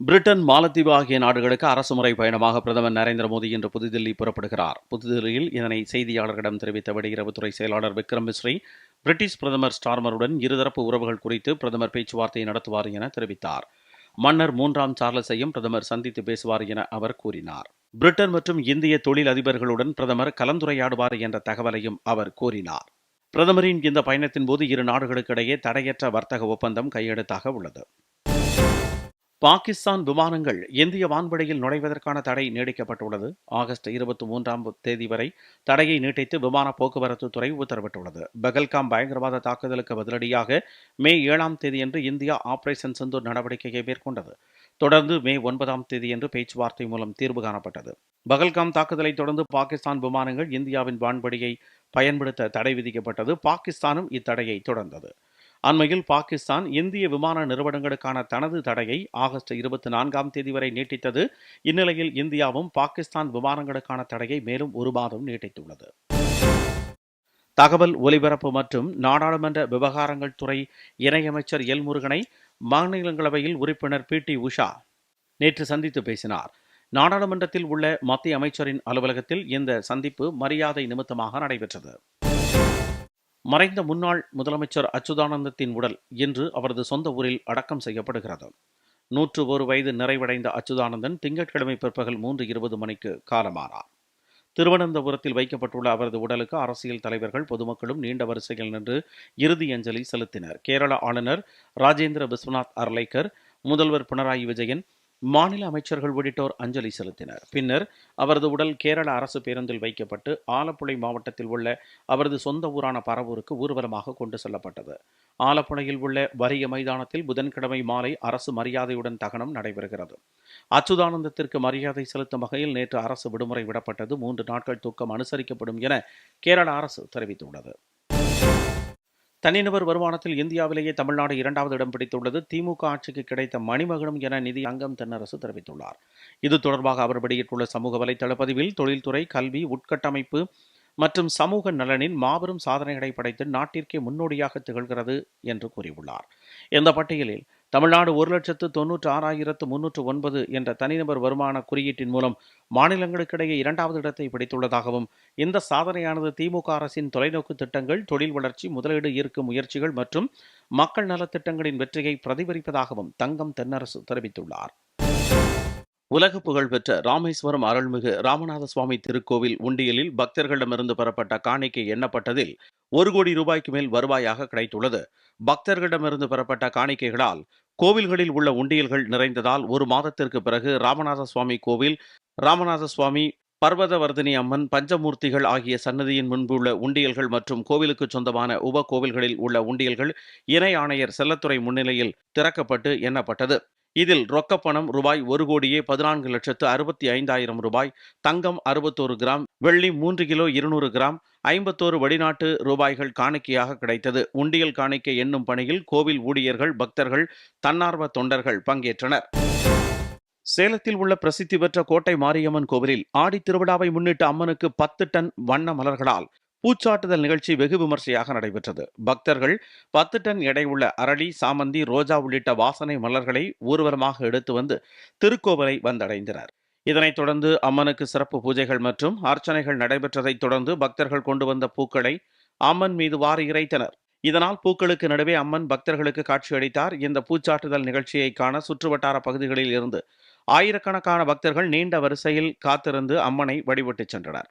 Britain மாலத்தீவு ஆகிய நாடுகளுக்கு அரசுமுறை பயணமாக பிரதமர் நரேந்திர மோடி இன்று புதுதில்லி புறப்படுகிறார். புதுதில்லியில் இதனை செய்தியாளர்களிடம் தெரிவித்த வெளியுறவுத்துறை செயலாளர் விக்ரம் மிஸ்ரி பிரிட்டிஷ் பிரதமர் ஸ்டார்மருடன் இருதரப்பு உறவுகள் குறித்து பிரதமர் பேச்சுவார்த்தை நடத்துவார் என தெரிவித்தார். மன்னர் மூன்றாம் சார்லஸையும் பிரதமர் சந்தித்து பேசுவார் என அவர் கூறினார். பிரிட்டன் மற்றும் இந்திய தொழில் அதிபர்களுடன் பிரதமர் கலந்துரையாடுவார் என்ற தகவலையும் அவர் கூறினார். பிரதமரின் இந்த பயணத்தின் போது இரு நாடுகளுக்கிடையே தடையற்ற வர்த்தக ஒப்பந்தம் கையெழுத்தாக உள்ளது. பாகிஸ்தான் விமானங்கள் இந்திய வான்படையில் நுழைவதற்கான தடை நீடிக்கப்பட்டுள்ளது. ஆகஸ்ட் இருபத்தி மூன்றாம் தேதி வரை தடையை நீட்டித்து விமான போக்குவரத்து துறை உத்தரவிட்டுள்ளது. பகல்காம் பயங்கரவாத தாக்குதலுக்கு பதிலடியாக மே ஏழாம் தேதியன்று இந்தியா ஆபரேஷன் சிந்தூர் நடவடிக்கையை மேற்கொண்டது. தொடர்ந்து மே ஒன்பதாம் தேதியன்று பேச்சுவார்த்தை மூலம் தீர்வு காணப்பட்டது. பகல்காம் தாக்குதலை தொடர்ந்து பாகிஸ்தான் விமானங்கள் இந்தியாவின் வான்படியை பயன்படுத்த தடை விதிக்கப்பட்டது. பாகிஸ்தானும் இத்தடையை தொடர்ந்தது. அண்மையில் பாகிஸ்தான் இந்திய விமான நிறுவனங்களுக்கான தனது தடையை ஆகஸ்ட் இருபத்தி நான்காம் தேதி வரை நீட்டித்தது. இந்நிலையில் இந்தியாவும் பாகிஸ்தான் விமானங்களுக்கான தடையை மேலும் ஒரு மாதம் நீட்டித்துள்ளது. தகவல் ஒலிபரப்பு மற்றும் நாடாளுமன்ற விவகாரங்கள் துறை இணையமைச்சர் எல் முருகனை மாநிலங்களவையில் உறுப்பினர் பி டி உஷா நேற்று சந்தித்து பேசினார். நாடாளுமன்றத்தில் உள்ள மத்திய அமைச்சரின் அலுவலகத்தில் இந்த சந்திப்பு மரியாதை நிமித்தமாக நடைபெற்றது. மறைந்த முன்னாள் முதலமைச்சர் அச்சுதானந்தத்தின் உடல் இன்று அவரது சொந்த ஊரில் அடக்கம் செய்யப்படுகிறது. நூற்று ஒரு வயது நிறைவடைந்த அச்சுதானந்தன் திங்கட்கிழமை பிற்பகல் மூன்று இருபது மணிக்கு காலமானார் திருவனந்தபுரத்தில் வைக்கப்பட்டுள்ள அவரது உடலுக்கு அரசியல் தலைவர்கள் பொதுமக்களும் நீண்ட வரிசையில் நின்று இறுதி அஞ்சலி செலுத்தினர். கேரள ஆளுநர் ராஜேந்திர விஸ்வநாத் அர்லைக்கர் முதல்வர் பினராயி விஜயன் மாநில அமைச்சர்கள் உள்ளிட்டோர் அஞ்சலி செலுத்தினர். பின்னர் அவரது உடல் கேரள அரசு பேருந்தில் வைக்கப்பட்டு ஆலப்புழை மாவட்டத்தில் உள்ள அவரது சொந்த ஊரான பரவூருக்கு ஊர்வலமாக கொண்டு செல்லப்பட்டது. ஆலப்புழையில் உள்ள வரிய மைதானத்தில் புதன்கிழமை மாலை அரசு மரியாதையுடன் தகனம் நடைபெறுகிறது. அச்சுதானந்தத்திற்கு மரியாதை செலுத்தும் வகையில் நேற்று அரசு விடுமுறை விடப்பட்டது. மூன்று நாட்கள் தூக்கம் அனுசரிக்கப்படும் என கேரள அரசு தெரிவித்துள்ளது. தனிநபர் வருமானத்தில் இந்தியாவிலேயே தமிழ்நாடு இரண்டாவது இடம் பிடித்துள்ளது. திமுக ஆட்சிக்கு கிடைத்த மணிமகனும் என நிதி அங்கம் தென்னரசு தெரிவித்துள்ளார். இது தொடர்பாக அவர் வெளியிட்டுள்ள சமூக வலைதள பதிவில் தொழில்துறை கல்வி உட்கட்டமைப்பு மற்றும் சமூக நலனின் மாபெரும் சாதனைகளை படைத்து நாட்டிற்கே முன்னோடியாக திகழ்கிறது என்று கூறியுள்ளார். இந்த பட்டியலில் தமிழ்நாடு ஒரு லட்சத்து தொன்னூற்று ஆறாயிரத்து முன்னூற்று ஒன்பது என்ற தனிநபர் வருமான குறியீட்டின் மூலம் மாநிலங்களுக்கிடையே இரண்டாவது இடத்தை பிடித்துள்ளதாகவும் இந்த சாதனையானது திமுக அரசின் தொலைநோக்கு திட்டங்கள் தொழில் வளர்ச்சி முதலீடு ஈர்க்கும் முயற்சிகள் மற்றும் மக்கள் நலத்திட்டங்களின் வெற்றியை பிரதிபலிப்பதாகவும் தங்கம் தென்னரசு தெரிவித்துள்ளார். உலக புகழ்பெற்ற ராமேஸ்வரம் அருள்மிகு ராமநாத சுவாமி திருக்கோவில் உண்டியலில் பக்தர்களிடமிருந்து பெறப்பட்ட காணிக்கை எண்ணப்பட்டதில் ஒரு கோடி ரூபாய்க்கு மேல் வருவாயாக கிடைத்துள்ளது. பக்தர்களிடமிருந்து பெறப்பட்ட காணிக்கைகளால் கோவில்களில் உள்ள உண்டியல்கள் நிறைந்ததால் ஒரு மாதத்திற்கு பிறகு ராமநாத சுவாமி கோவில் ராமநாத சுவாமி பர்வதவர்தினி அம்மன் பஞ்சமூர்த்திகள் ஆகிய சன்னதியின் முன்பு உள்ள உண்டியல்கள் மற்றும் கோவிலுக்கு சொந்தமான உப கோவில்களில் உள்ள உண்டியல்கள் இணை ஆணையர் செல்லத்துறை முன்னிலையில் திறக்கப்பட்டு எண்ணப்பட்டது. இதில் ரொக்கப்பணம் ரூபாய் ஒரு கோடியே பதினான்கு லட்சத்து அறுபத்தி ஐந்தாயிரம் ரூபாய் தங்கம் அறுபத்தோரு கிராம் வெள்ளி மூன்று கிலோ இருநூறு கிராம் ஐம்பத்தோரு வெளிநாட்டு ரூபாய்கள் காணிக்கையாக கிடைத்தது. உண்டியல் காணிக்கை என்னும் பணியில் கோவில் ஊழியர்கள் பக்தர்கள் தன்னார்வ தொண்டர்கள் பங்கேற்றனர். சேலத்தில் உள்ள பிரசித்தி பெற்ற கோட்டை மாரியம்மன் கோவிலில் ஆடி திருவிழாவை முன்னிட்டு அம்மனுக்கு பத்து டன் வண்ண மலர்களால் பூச்சாட்டுதல் நிகழ்ச்சி வெகு விமர்சையாக நடைபெற்றது. பக்தர்கள் பத்து டன் எடை உள்ள அரளி சாமந்தி ரோஜா உள்ளிட்ட வாசனை மலர்களை ஊர்வலமாக எடுத்து வந்து திருக்கோவிலை வந்தடைந்தனர். இதனைத் தொடர்ந்து அம்மனுக்கு சிறப்பு பூஜைகள் மற்றும் அர்ச்சனைகள் நடைபெற்றதைத் தொடர்ந்து பக்தர்கள் கொண்டு வந்த பூக்களை அம்மன் மீது வாரி இறைத்தனர். இதனால் பூக்களுக்கு நடுவே அம்மன் பக்தர்களுக்கு காட்சியளித்தார். இந்த பூச்சாட்டுதல் நிகழ்ச்சியை காண சுற்றுவட்டார பகுதிகளில் இருந்து ஆயிரக்கணக்கான பக்தர்கள் நீண்ட வரிசையில் காத்திருந்து அம்மனை வழிபட்டுச் சென்றனர்.